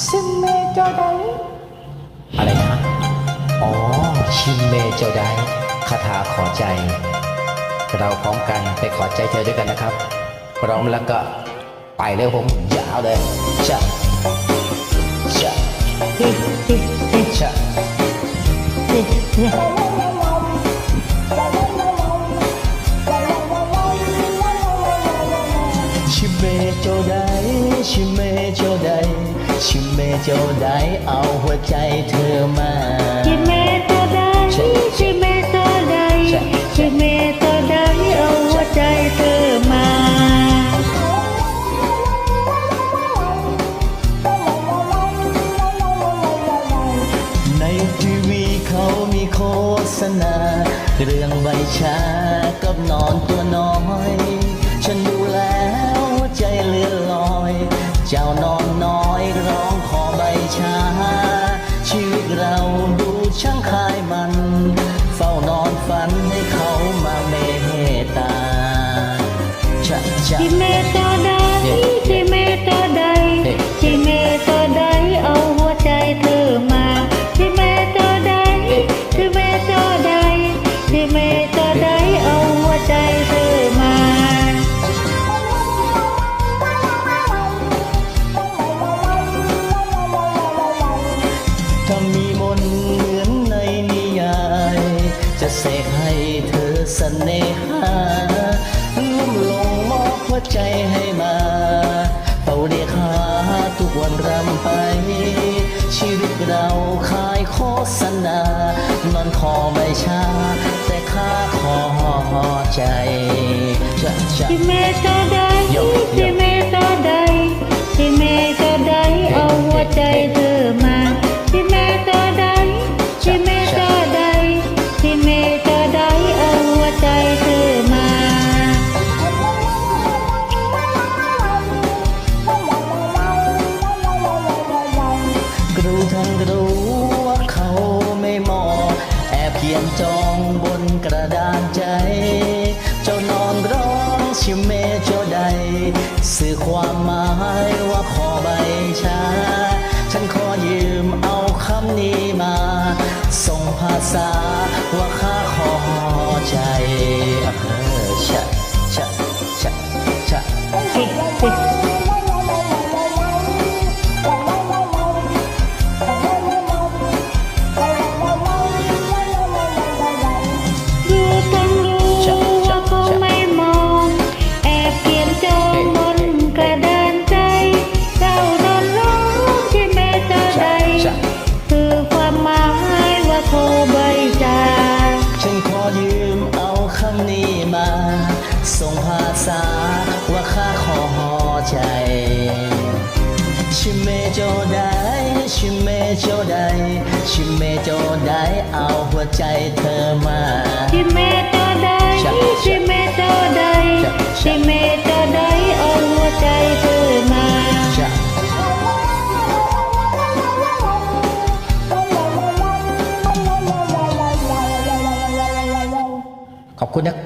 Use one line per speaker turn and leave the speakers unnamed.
ซิมเมเจ้าใด
อะไรนะ อ๋อ ชิมเมเจ้าไดคาถาขอใจ เราพร้อมกันไปขอใจเธอด้วยกันนะครับพร้อมแล้วก็ไปเลยผมยาวเลยชะชะชะชิเมโจไดชิเมโจได ชิเมโจไดเอาหัวใจเธอมา
ชิเมตัวใดชิเมตัวใดชิเมตัวใดเอาหัวใจเธอมา
ในทีวีเขามีโฆษณา เรื่องใบชากับนอนตัวน้อย ชะชะ
ชิเมตัวใดชิเมตัวใดชิเมตัวใดเอาหัวใจเธอมาชิเมตัวใดชิเมตัวใดชิเมตัวใดเอาหัวใจเธอมา
ถ้ามีมนต์เหมือนในนิยาย จะเสกให้เธอเสน่หา ใจให้มาเป่าเรียกหาทุกวันรำไป ชีวิตเราขายโฆษณานอนคอไม่ช้า แต่ค่าขอใจจะจะ
ชิเมตัวใด จอ
งบนกระดานใจ เจ้านอนร้องชิเมเจ้าใด สื่อความหมายว่าขอใบชา ฉันขอยืมเอาคำนี้มา ส่งภาษาว่าข้าขอใจเออชะชะชะ ใจชิเมโจได้ชิเมโจได้ชิเมโจได้เอาหัวใจเธอมา
ชิเมตัวใดชิเมตัวใดชิเมตัวใดเอาหัวใจเธอมา
จะขอบคุณนะ